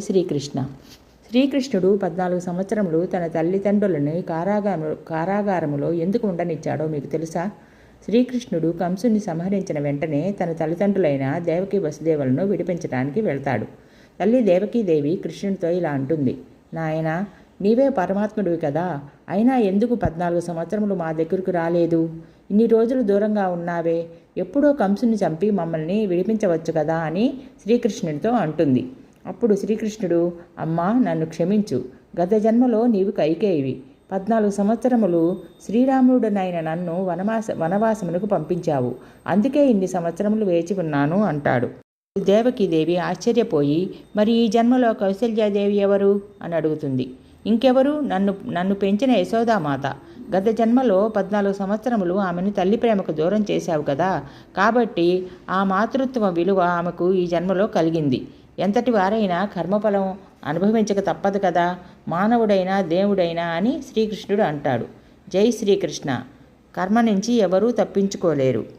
శ్రీకృష్ణ. శ్రీకృష్ణుడు పద్నాలుగు సంవత్సరములు తన తల్లిదండ్రులను కారాగారము కారాగారములో ఎందుకు ఉండనిచ్చాడో మీకు తెలుసా? శ్రీకృష్ణుడు కంసుని సంహరించిన వెంటనే తన తల్లిదండ్రులైన దేవకి వసుదేవులను విడిపించడానికి వెళ్తాడు. తల్లి దేవకీదేవి కృష్ణునితో ఇలా అంటుంది నాయన నీవే పరమాత్ముడివి కదా అయినా ఎందుకు పద్నాలుగు సంవత్సరములు మా దగ్గరకు రాలేదు? ఇన్ని రోజులు దూరంగా ఉన్నావే ఎప్పుడో కంసుని చంపి మమ్మల్ని విడిపించవచ్చు కదా అని శ్రీకృష్ణుడితో అంటుంది. అప్పుడు శ్రీకృష్ణుడు అమ్మా నన్ను క్షమించు. గత జన్మలో నీవు కైకేయివి. పద్నాలుగు సంవత్సరములు శ్రీరాముడునైన నన్ను వనవాస వనవాసమునకు పంపించావు. అందుకే ఇన్ని సంవత్సరములు వేచి ఉన్నాను అంటాడు. దేవకీదేవి ఆశ్చర్యపోయి మరి ఈ జన్మలో కౌశల్యాదేవి ఎవరు అని అడుగుతుంది. ఇంకెవరు? నన్ను నన్ను పెంచిన యశోదామాత. గత జన్మలో పద్నాలుగు సంవత్సరములు ఆమెను తల్లి ప్రేమకు దూరం చేశావు కదా. కాబట్టి ఆ మాతృత్వ విలువ ఆమెకు ఈ జన్మలో కలిగింది. ఎంతటి వారైనా కర్మఫలం అనుభవించక తప్పదు కదా. మానవుడైనా దేవుడైనా అని శ్రీకృష్ణుడు అంటాడు. జై శ్రీకృష్ణ. కర్మ నుంచి ఎవరూ తప్పించుకోలేరు.